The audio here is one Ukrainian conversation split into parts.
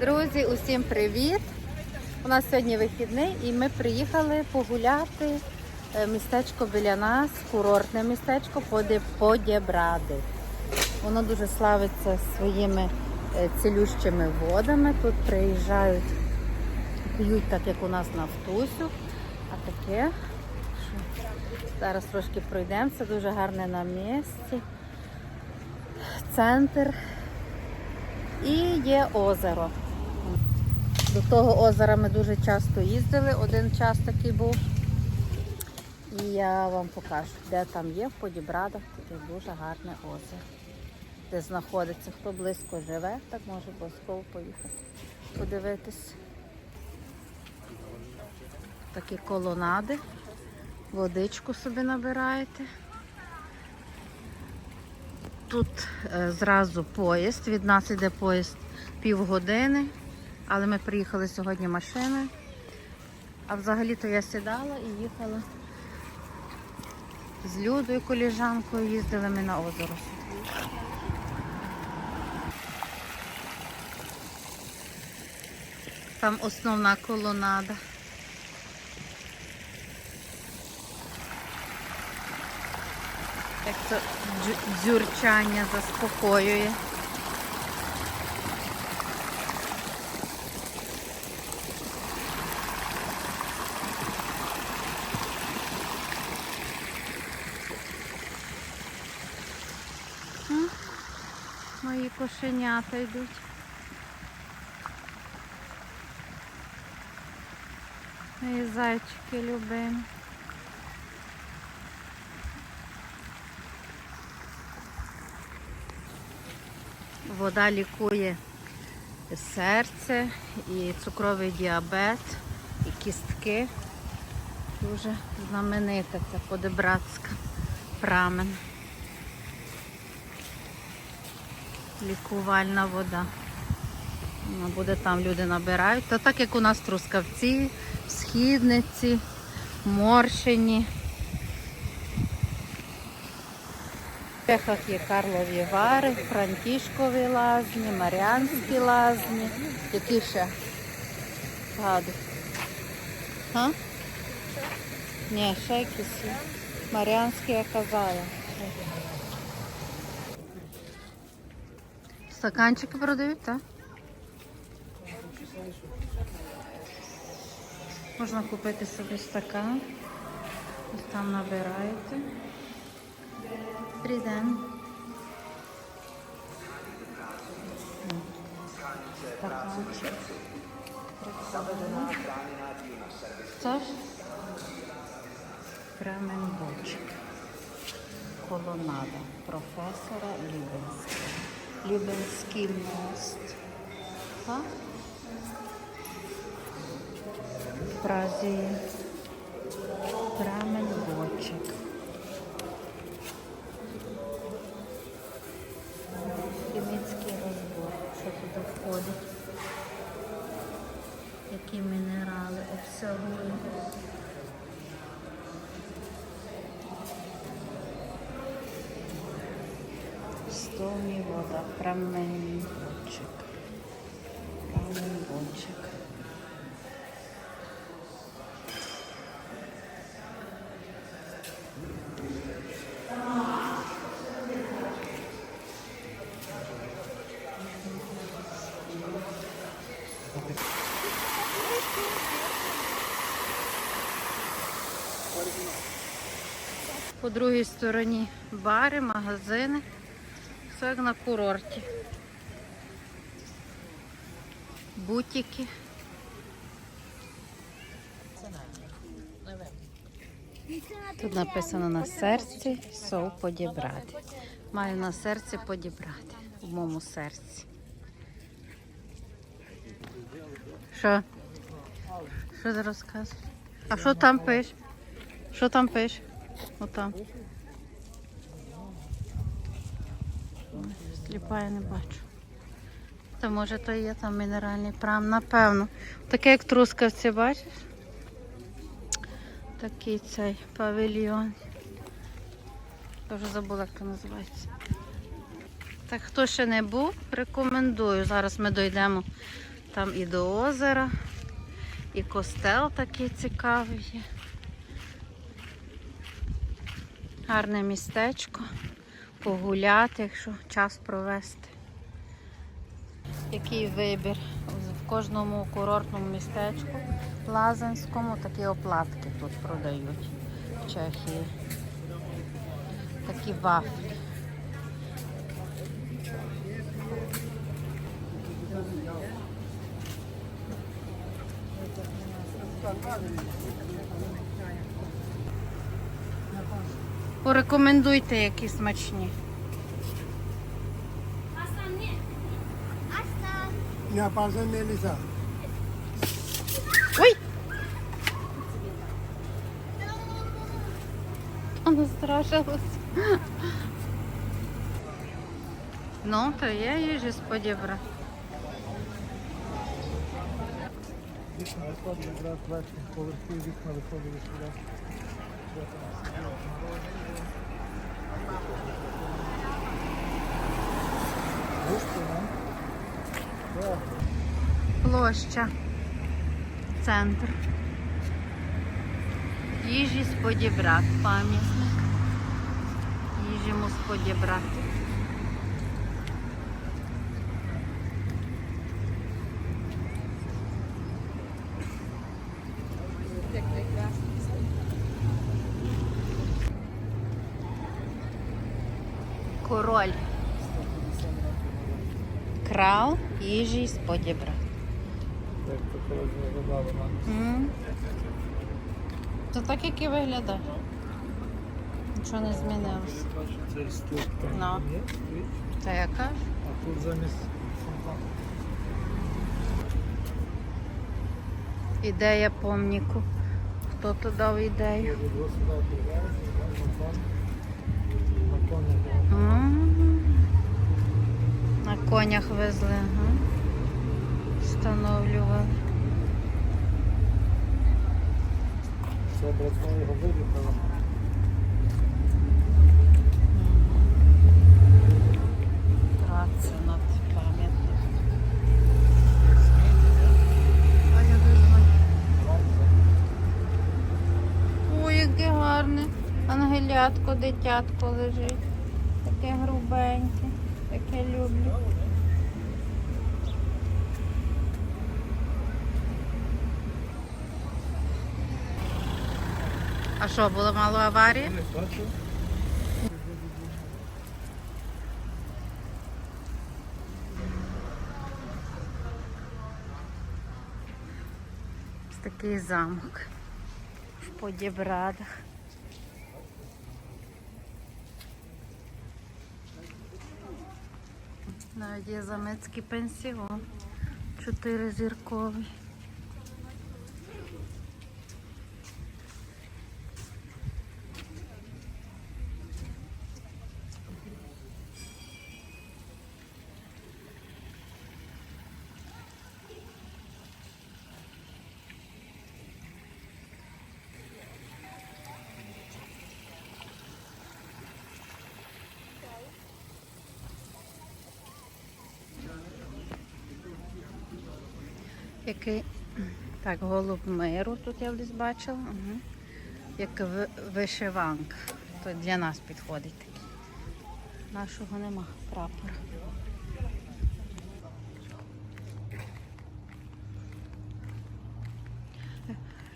Друзі, усім привіт! У нас сьогодні вихідний і ми приїхали погуляти е, містечко біля нас, курортне містечко Подєбради. Воно дуже славиться своїми е, цілющими водами. Тут приїжджають, п'ють так, як у нас на втусю. А таке, зараз трошки пройдемося, дуже гарне на місці. Центр і є озеро. До того озера ми дуже часто їздили, один час такий був. І я вам покажу, де там є в Подібрадах таке дуже гарне озеро. Де знаходиться, хто близько живе, так може обов'язково поїхати подивитись. Такі колонади, водичку собі набираєте. Тут е, зразу поїзд. Від нас іде поїзд півгодини, але ми приїхали сьогодні машиною. А взагалі-то я сідала і їхала з Людою, коліжанкою, їздили ми на озеро. Там основна колонада. Як це дзюрчання заспокоює. М? Мої кошенята йдуть. Мої зайчики любимі. Вода лікує серце і цукровий діабет, і кістки. Дуже знаменита ця подебратська прамен. Лікувальна вода. Вона буде там люди набирають. Та так як у нас трускавці, східниці, морщині. В Чехах є Карлові Вари, Франтішкові лазні, Маріанські лазні. Які ще? Гаду. А? Ні, ще якісь. Маріанські я казала. Стаканчики продають, так? Можна купити собі стакан. Ось там набираєте. Добрий день. Стаканчик. Це ж Кременбочик. Колонада професора Любенського. Любенський мост. А? В Празі є Кременбочик. Хімічний розбор, що туди входить. Які мінерали обсягує. Праменбочик. Праменбочик. По другій стороні бари, магазини. Як на курорті. Бутики. Тут написано на серці сов подібрати. Маю на серці подібрати. В моєму серці. Що? Що ти розказуєш? А що там пиш? Що там пиш? Отам. Сліпа я не бачу. Та може то є там мінеральний прам, напевно. Таке як трускавці, бачиш? Такий цей павільйон. Я вже забула, як це називається. Так хто ще не був, рекомендую. Зараз ми дійдемо Там і до озера, і костел такий цікавий є. Гарне містечко. Погуляти, якщо час провести. Який вибір в кожному курортному містечку Лазанському такі оплатки тут продають в Чехії. Такі вафлі. Порекомендуйте, які смачні. Ya bazen Melisa. Ой! Воно страшилось. Ну, то я їжі сподівра. Вікна виходили якраз верхні поверхи, вікна виходили сюди. Площа. Центр. Їжі сподібрат. Пам'ятник. Їжі сподібрат. Як то коли виглядало Це так, як і виглядає. Нічого не змінилося. Цей стук там Ну. є, Та яка? а тут замість фонтану. Ідея помніку. Хто то дав ідею? Тут ось сюди привезли, там фонтан. На конях. М. На конях везли, ага. Встановлювали. Це братва його вилітало. Праця над знаю. Ой, яке гарне. Ангелятко, дитятко лежить. Таке грубеньке. Таке люблю. А що, було мало аварії? Не бачу. Ось такий замок в Подібрадах. Навіть є замецький пенсіон. Чотиризірковий. Який так, голуб миру тут я десь бачила. Угу. Як вишиванка. То для нас підходить такий. Нашого нема прапора.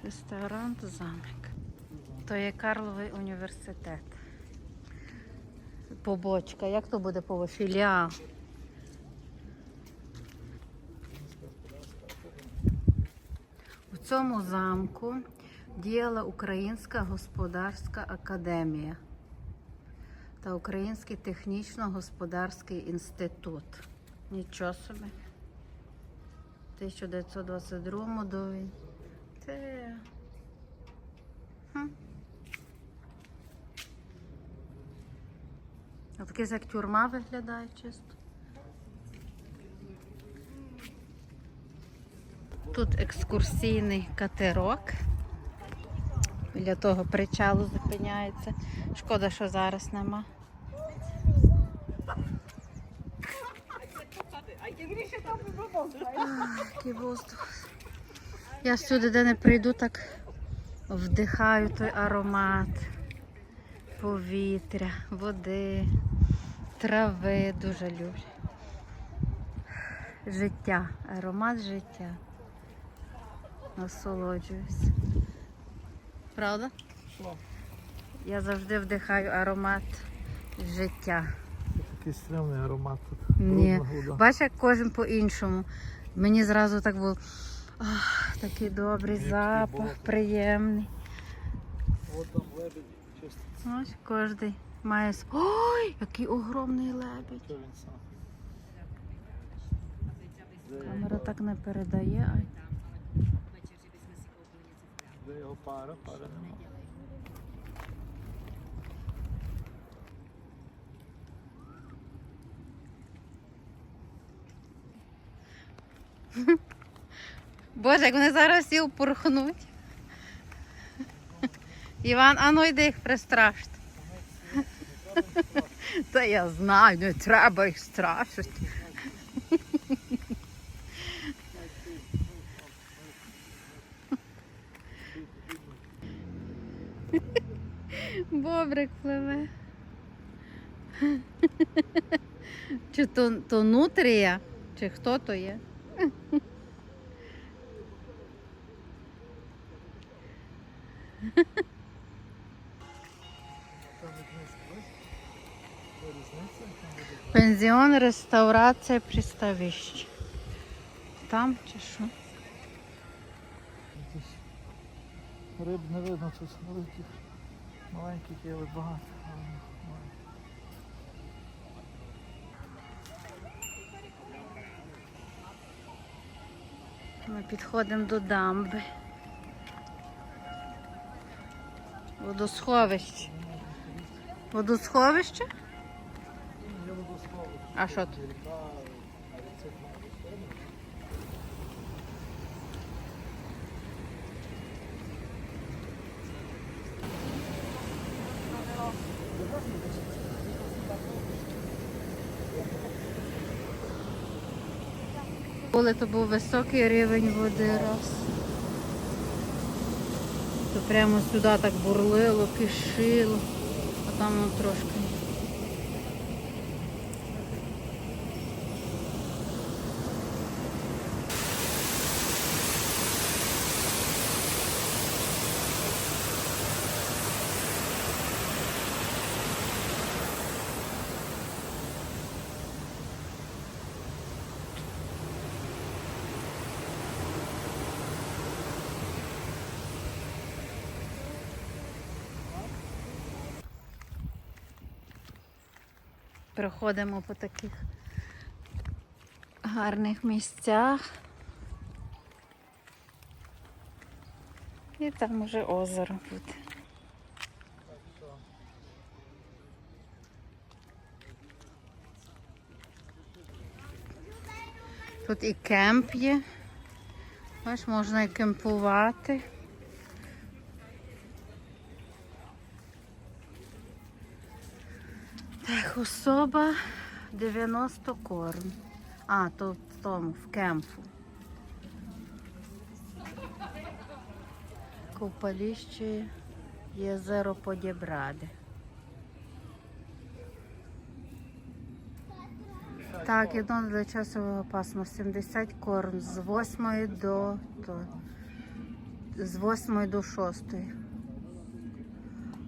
Ресторан замок. То є Карловий університет. Побочка. Як то буде по філіал? Цьому замку діяла Українська господарська академія та Український технічно-господарський інститут. Нічого собі. 1922 до. Це... Хм. А як тюрма виглядає чисто. Тут екскурсійний катерок. Біля того причалу зупиняється. Шкода, що зараз нема. який воздух. Я сюди, де не прийду, так вдихаю той аромат повітря, води, трави дуже люблю. Життя, аромат життя. Насолоджуюсь. Правда? Що? Я завжди вдихаю аромат життя. Такий стрімний аромат тут. Ні. Бачиш, як кожен по-іншому. Мені зразу так було. Ах, такий добрий Який запах, болото. приємний. От там лебедь чисто. Ось кожен має. Ой, який огромний лебідь. Це він сам. Камера так не передає. Де його пара? Пара нема. Боже, як вони зараз всі упорхнуть. Іван, а ну йди їх пристрашити. Та я знаю, не треба їх страшити. Бобрик пливе. Чи то, то нутрія, чи хто то є? Пензіон, реставрація, приставище. Там чи що? риб не видно тут великих, маленьких є але багато. Ми підходимо до дамби. Водосховище. Водосховище? А що тут? Коли то був високий рівень води раз. То прямо сюди так бурлило, кишило, а там воно трошки. Проходимо по таких гарних місцях. І там уже озеро буде. Тут і кемп є. Бач, можна і кемпувати. Так, особа 90 корм. А, то в тому, в кемпу. Купаліще єзеро Подібради. Так, єдно для часового пасма 70 корм з 8 до, то, з 8 до 6.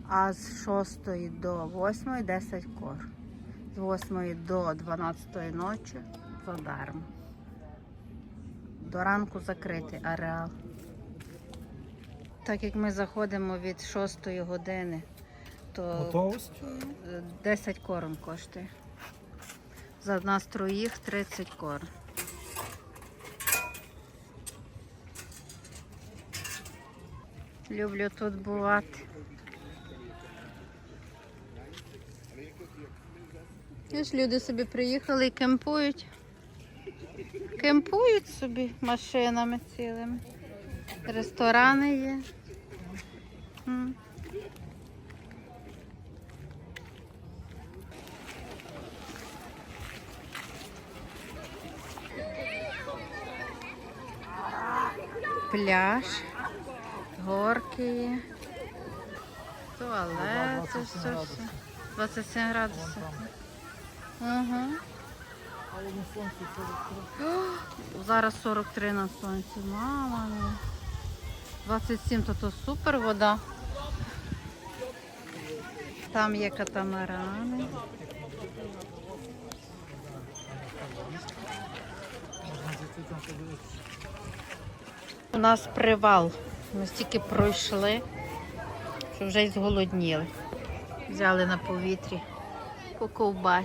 А з 6 до 8 10 кор. З 8 до 12 ночі задарма. До ранку закритий ареал. Так як ми заходимо від 6 години, то Готовість? е, 10 корм коштує. За нас троїх 30 корм. Люблю тут бувати. Ось люди собі приїхали і кемпують. Кемпують собі машинами цілими. Ресторани є. Пляж, горки є, туалети, 27 все, все. градусів. 27 Вон градусів. там. Угу. Але на сонці 43. Зараз 43 на сонці. Мама мія. 27 то то супер вода. Там є катамарани. У нас привал. Ми стільки пройшли, що вже й зголодніли. Взяли на повітрі по.